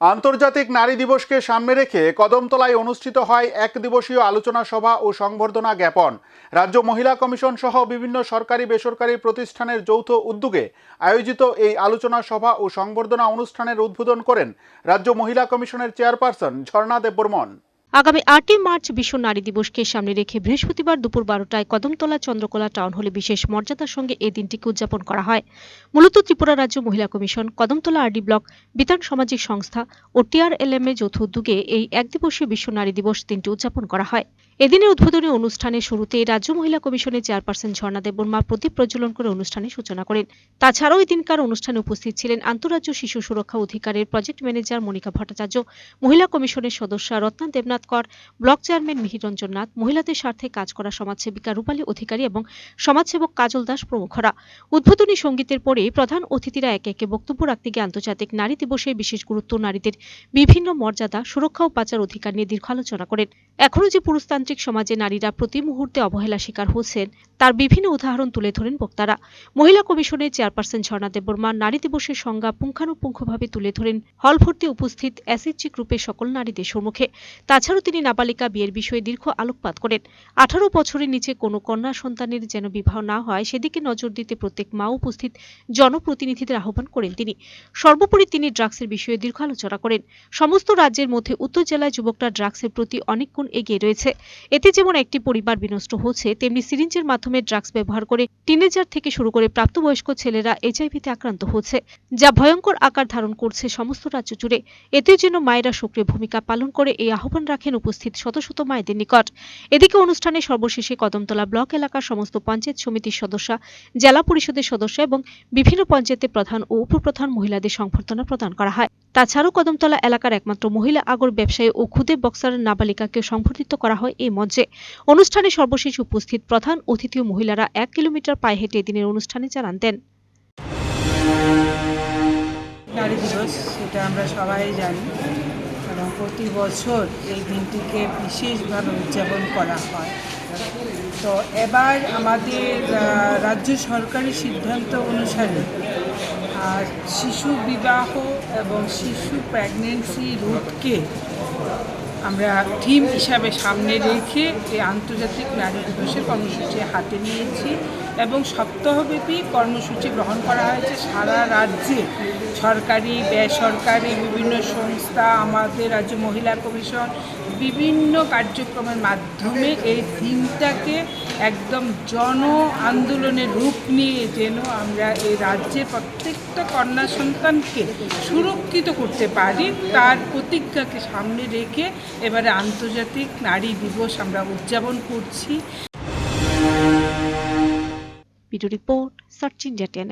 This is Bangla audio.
আন্তর্জাতিক নারী দিবসকে সামনে রেখে কদমতলায় অনুষ্ঠিত হয় এক দিবসীয় আলোচনা সভা ও সংবর্ধনা জ্ঞাপন। রাজ্য মহিলা কমিশন সহ বিভিন্ন সরকারি বেসরকারি প্রতিষ্ঠানের যৌথ উদ্যোগে আয়োজিত এই আলোচনা সভা ও সংবর্ধনা অনুষ্ঠানের উদ্বোধন করেন রাজ্য মহিলা কমিশনের চেয়ারপারসন ঝর্ণা দেববর্মন। আগামী আটই মার্চ বিশ্ব নারী দিবসকে সামনে রেখে বৃহস্পতিবার দুপুর বারোটায় কদমতলা চন্দ্রকোলা টাউন হলে বিশেষ মর্যাদার সঙ্গে এই দিনটিকে উদযাপন করা হয়। মূলত ত্রিপুরা রাজ্য মহিলা commission, Kadamtala RD block, Bitan সামাজিক সংস্থা ও টিআরএলএম এ যৌথ উদ্যোগে এই একদিবসীয় বিশ্ব নারী দিবস দিনটি উদযাপন করা হয়। এদিনের উদ্বোধনী অনুষ্ঠানের শুরুতে রাজ্য মহিলা কমিশনের চেয়ারপারসন ঝর্ণা দেববর্মা প্রদীপ প্রজ্বলন করে অনুষ্ঠানের সূচনা করেন। তাছাড়াও এই দিনকার অনুষ্ঠানে উপস্থিত ছিলেন আন্তরাজ্য শিশু সুরক্ষা অধিকারের প্রজেক্ট ম্যানেজার মনিকা ভট্টাচার্য, মহিলা কমিশনের সদস্য রত্না দেবনাথ কর, ব্লক চেয়ারম্যান মিহির রঞ্জন নাথ, মহিলাদের স্বার্থে কাজ করা সমাজসেবিকা রূপালী অধিকারী এবং সমাজসেবক কাজল দাস প্রমুখরা। উদ্বোধনী সঙ্গীতের পরে প্রধান অতিথিরা একে একে বক্তব্য রাখতে গিয়ে আন্তর্জাতিক নারী দিবসের বিশেষ গুরুত্ব নারীদের বিভিন্ন মর্যাদা, সুরক্ষা ও পাচার অধিকার নিয়ে দীর্ঘ আলোচনা করেন। এখনও যে পুরুষতান্ত্রিক সমাজে নারীরা প্রতি মুহূর্তে অবহেলা শিকার হচ্ছেন। তার বিভিন্ন উদাহরণ তুলে ধরেন বক্তারা। মহিলা কমিশনের চেয়ারপারসন ঝর্ণা দেববর্মা, নারী দিবসের সংজ্ঞা পুঙ্খানুপুঙ্খভাবে তুলে ধরেন। হল ভর্তি উপস্থিত এসএইচজি গ্রুপের সকল নারীদের সম্মুখে। তাছাড়াও তিনি নাবালিকা বিয়ের বিষয়ে দীর্ঘ আলোকপাত করেন। আঠারো বছরের নিচে কোনো কন্যা সন্তানের যেন বিবাহ না হয়, সেদিকে নজর দিতে প্রত্যেক মা উপস্থিত জনপ্রতিনিধিদের আহ্বান করেন তিনি। সর্বোপরি তিনি ড্রাগসের বিষয়ে দীর্ঘ আলোচনা করেন। সমস্ত রাজ্যের মধ্যে উত্তর জেলায় যুবকরা ড্রাগসের প্রতি অনেক গুণ এগিয়ে রয়েছে। এতে যেমন একটি পরিবার বিনষ্ট হচ্ছে, তেমনি সিরিঞ্জের মাধ্যমে ড্রাগস ব্যবহার করে টিনেজার থেকে শুরু করে প্রাপ্তবয়স্ক ছেলেরা এইচআইভিতে আক্রান্ত হচ্ছে, যা ভয়ঙ্কর আকার ধারণ করছে সমস্ত রাজ্য জুড়ে। এতে যেন মায়েরা সক্রিয় ভূমিকা পালন করে এই আহ্বান রাখেন উপস্থিত শত শত মায়েদের নিকট। এদিকে অনুষ্ঠানে সর্বশেষে কদমতলা ব্লক এলাকার সমস্ত পঞ্চায়েত সমিতির সদস্য, জেলা পরিষদের সদস্য এবং বিভিন্ন পঞ্চায়েতের প্রধান ও উপপ্রধান মহিলাদের সংবর্ধনা প্রদান করা হয়। তাছাড়াও কদমতলা এলাকার একমাত্র মহিলা আগর ব্যবসায়ী ও খুদে বক্সার নাবালিকাকে সংবর্ধিত করা হয় এই মঞ্চে। অনুষ্ঠানে সর্বশেষ উপস্থিত প্রধান অতিথি মহিলারা এক কিলোমিটার পায়ে হেঁটে এদিনের অনুষ্ঠানে জানান দেন। নারী দিবস, সেটা আমরা সবাই জানি। এবং প্রতি বছর এই দিনটিকে বিশেষভাবে উদযাপন করা হয়। তো এবার আমাদের রাজ্য সরকারি সিদ্ধান্ত অনুসারে শিশু বিবাহ এবং শিশু প্রেগনেন্সি রোধকে আমরা টিম হিসাবে সামনে রেখে এই আন্তর্জাতিক নারী দিবসের কর্মসূচি হাতে নিয়েছি এবং সপ্তাহব্যাপী কর্মসূচি গ্রহণ করা হয়েছে সারা রাজ্যে। সরকারি, বেসরকারি বিভিন্ন সংস্থা, আমাদের রাজ্য মহিলা কমিশন বিভিন্ন কার্যক্রমের মাধ্যমে এই থিমটাকে একদম জন আন্দোলনের রূপ নিয়ে যেন আমরা এই রাজ্যের প্রত্যেকটা কন্যা সন্তানকে সুরক্ষিত করতে পারি, তার প্রতিজ্ঞাকে সামনে রেখে এবারে আন্তর্জাতিক নারী দিবস আমরা উদযাপন করছি। Video report search India ten